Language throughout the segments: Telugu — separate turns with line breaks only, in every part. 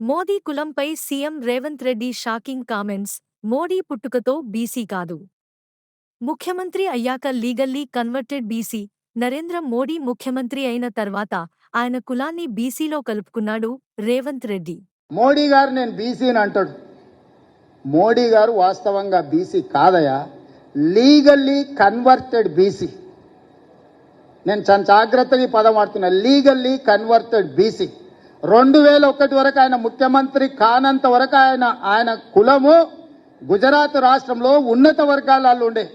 Modi కులంపై CM Revanth Reddy shocking comments. Modi పుట్టుకతో బీసీ కాదు. ముఖ్యమంత్రి అయ్యాక legally converted BC. Narendra Modi ముఖ్యమంత్రి అయిన తర్వాత ఆయన కులాన్ని బీసీలో కలుపుకున్నాడు రేవంత్ రెడ్డి.
మోడీ గారు నేను బీసీని అంటాడు. మోడీ గారు వాస్తవంగా బీసీ కాదయా? Legally converted BC. నేను చాలా జాగ్రత్తగా ఈ పదం వాడుతున్నా. Legally converted BC. రెండు వేల ఒకటి వరకు ఆయన ముఖ్యమంత్రి కానంత వరకు ఆయన ఆయన కులము గుజరాత్ రాష్ట్రంలో ఉన్నత వర్గాలలో ఉండే.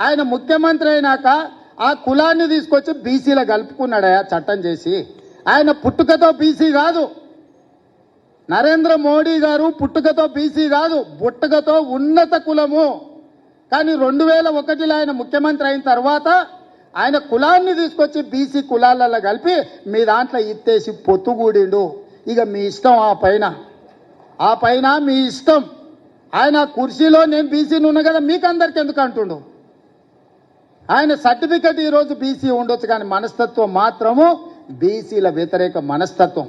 ఆయన ముఖ్యమంత్రి అయినాక ఆ కులాన్ని తీసుకొచ్చి బీసీలో కలుపుకున్నాడయా చట్టం చేసి. ఆయన పుట్టుకతో బీసీ కాదు. నరేంద్ర మోడీ గారు పుట్టుకతో బీసీ కాదు పుట్టుకతో ఉన్నత కులము. కానీ రెండు వేల ఒకటిలో ఆయన ముఖ్యమంత్రి అయిన తర్వాత ఆయన కులాన్ని తీసుకొచ్చి బీసీ కులాలలో కలిపి మీ దాంట్లో ఇత్తేసి పొత్తుగూడిండు. ఇక మీ ఇష్టం ఆ పైన. ఆ పైన మీ ఇష్టం. ఆయన కుర్చీలో నేను బీసీని ఉన్నా కదా మీకు అందరికి ఎందుకు అంటుండు? ఆయన సర్టిఫికెట్ ఈరోజు బీసీ ఉండొచ్చు కానీ మనస్తత్వం మాత్రము బీసీల వ్యతిరేక మనస్తత్వం.